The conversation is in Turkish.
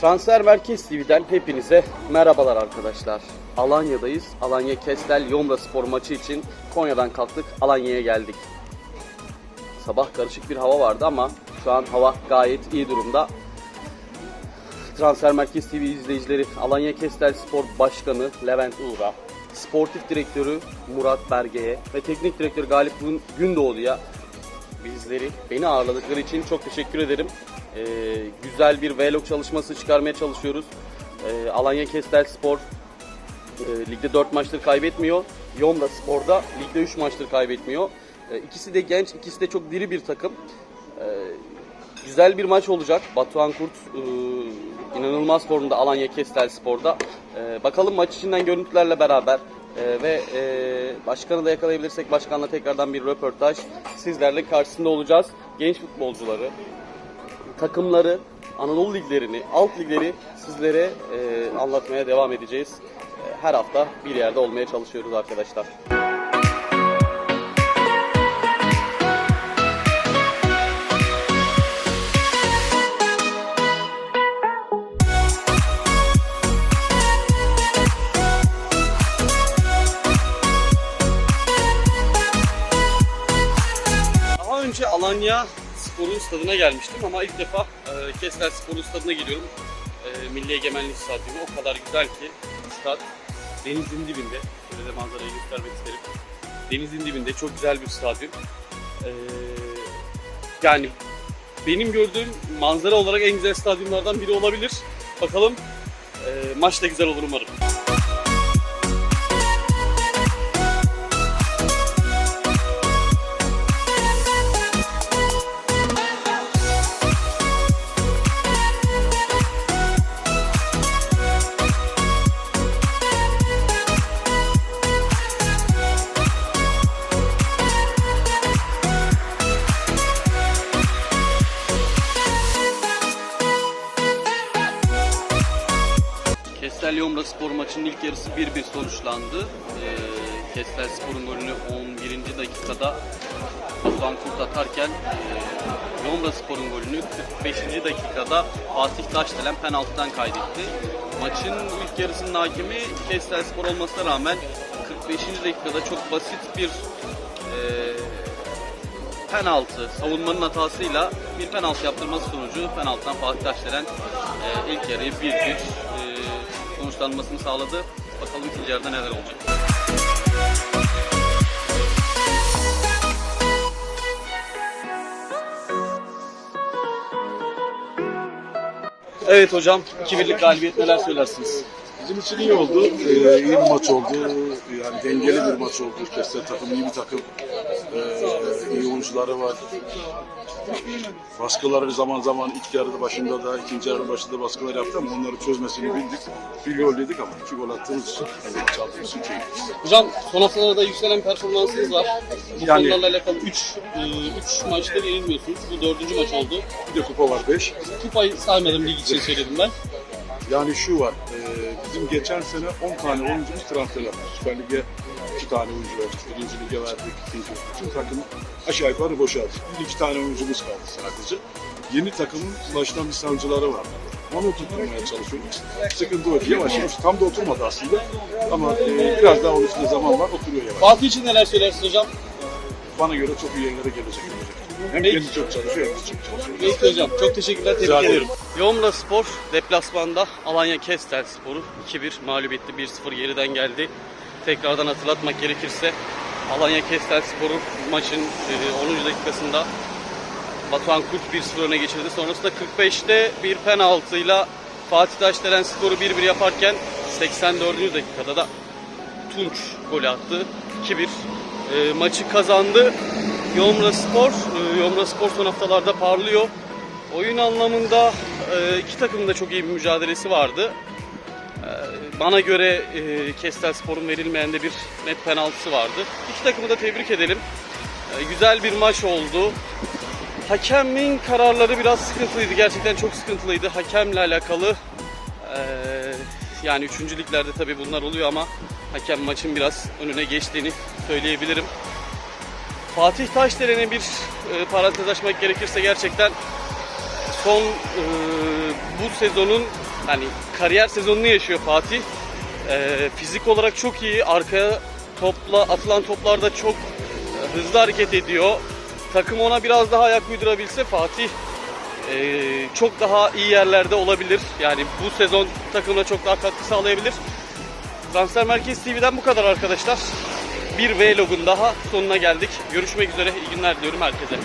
Transfer Merkez TV'den hepinize merhabalar arkadaşlar. Alanya'dayız. Alanya Kestel Yomra Spor maçı için Konya'dan kalktık. Alanya'ya geldik. Sabah karışık bir hava vardı ama şu an hava gayet iyi durumda. Transfer Merkez TV izleyicileri Alanya Kestel Spor Başkanı Levent Uğur'a, Sportif Direktörü Murat Berge'ye ve Teknik Direktörü Galip Gün- Gündoğdu'ya bizleri beni ağırladıkları için çok teşekkür ederim. Ee, güzel bir vlog çalışması çıkarmaya çalışıyoruz. Ee, Alanya Kestel Spor e, ligde 4 maçtır kaybetmiyor. Yomra Spor'da ligde 3 maçtır kaybetmiyor. E, ikisi de genç, ikisi de çok diri bir takım. E, güzel bir maç olacak. Batuhan Kurt e, inanılmaz formda Alanya Kestel Spor'da. E, bakalım maç içinden görüntülerle beraber e, ve e, başkanı da yakalayabilirsek başkanla tekrardan bir röportaj sizlerle karşısında olacağız. Genç futbolcuları, takımları, Anadolu liglerini, alt ligleri sizlere e, anlatmaya devam edeceğiz. Her hafta bir yerde olmaya çalışıyoruz arkadaşlar. Önce Alanya Spor'un stadına gelmiştim ama ilk defa e, Kestel Spor'un stadına geliyorum. E, Milli Egemenlik Stadyumu o kadar güzel ki stad denizin dibinde. Şöyle de manzarayı göstermek isterim. Denizin dibinde çok güzel bir stadyum. E, yani benim gördüğüm manzara olarak en güzel stadyumlardan biri olabilir. Bakalım e, maç da güzel olur umarım. Kestel Yomra Spor maçının ilk yarısı 1-1 sonuçlandı. Ee, Kestel Spor'un golünü 11. dakikada Osman Kurt atarken Yomra Spor'un golünü 45. dakikada Fatih Taşdelen penaltıdan kaydetti. Maçın ilk yarısının hakemi Kestel Spor olmasına rağmen 45. dakikada çok basit bir e, penaltı, savunmanın hatasıyla bir penaltı yaptırması sonucu penaltıdan Fatih Taşdelen e, ilk yarıyı 1-1 e, sonuçlanmasını sağladı. Bakalım ikinci yarıda neler olacak. Evet hocam, 2-1'lik galibiyet neler söylersiniz? Bizim için iyi oldu. Ee, iyi bir maç oldu. Yani dengeli bir maç oldu. Kestel takım iyi bir takım. Ee, iyi oyuncuları var. Baskıları zaman zaman ilk yarıda başında da ikinci yarı başında baskılar yaptı ama onları çözmesini bildik. Bir gol yedik ama iki gol attığımız için, yani çaldığımız için keyifliyiz. Hocam son haftalarda yükselen performansınız var. Bu Yani- konularla alakalı 3 3 maçta yenilmiyorsunuz. Bu dördüncü maç oldu. Bir de kupa var 5. Kupayı saymadım lig için söyledim ben. Yani şu var, e, bizim geçen sene 10 tane oyuncumuz transfer yaptık. Süper Lig'e 2 tane oyuncu verdik, birinci lige verdik, ikinci Bütün takım aşağı yukarı boşaldı. Bir iki tane oyuncumuz kaldı sadece. Yeni takımın başlangıç sancıları var. Onu oturtmaya çalışıyoruz. Sıkıntı o. Yavaş yavaş tam da oturmadı aslında. Ama e, biraz daha onun üstünde zaman var, oturuyor yavaş. Fatih için neler söylersiniz hocam? Bana göre çok iyi yerlere gelecek. Hem Peki. çok çalışıyor, hem de çok çalışıyor. Peki hocam. Çok teşekkürler. Tebrik Rica ederim. Yomra Spor deplasmanda Alanya Kestel Spor'u 2-1 mağlup etti. 1-0 geriden geldi. Tekrardan hatırlatmak gerekirse Alanya Kestel Spor'u maçın e, 10. dakikasında Batuhan Kurt 1-0 öne geçirdi. Sonrasında 45'te bir penaltıyla Fatih Taşdelen skoru 1-1 yaparken 84. dakikada da Tunç golü attı. 2-1 e, maçı kazandı. Yomra Spor, e, Yomra Spor son haftalarda parlıyor. Oyun anlamında e, iki takımın da çok iyi bir mücadelesi vardı. E, bana göre e, Kestel Spor'un verilmeyen de bir net penaltısı vardı. İki takımı da tebrik edelim. E, güzel bir maç oldu. Hakemin kararları biraz sıkıntılıydı. Gerçekten çok sıkıntılıydı. Hakemle alakalı e, yani üçüncü liglerde tabii bunlar oluyor ama hakem maçın biraz önüne geçtiğini söyleyebilirim. Fatih Taşdelen'e bir e, parantez açmak gerekirse gerçekten son e, bu sezonun yani kariyer sezonunu yaşıyor Fatih. Ee, fizik olarak çok iyi. Arkaya topla atılan toplarda çok e, hızlı hareket ediyor. Takım ona biraz daha ayak uydurabilse Fatih e, çok daha iyi yerlerde olabilir. Yani bu sezon takımına çok daha katkı sağlayabilir. Transfer Merkez TV'den bu kadar arkadaşlar. Bir vlogun daha sonuna geldik. Görüşmek üzere. İyi günler diliyorum herkese.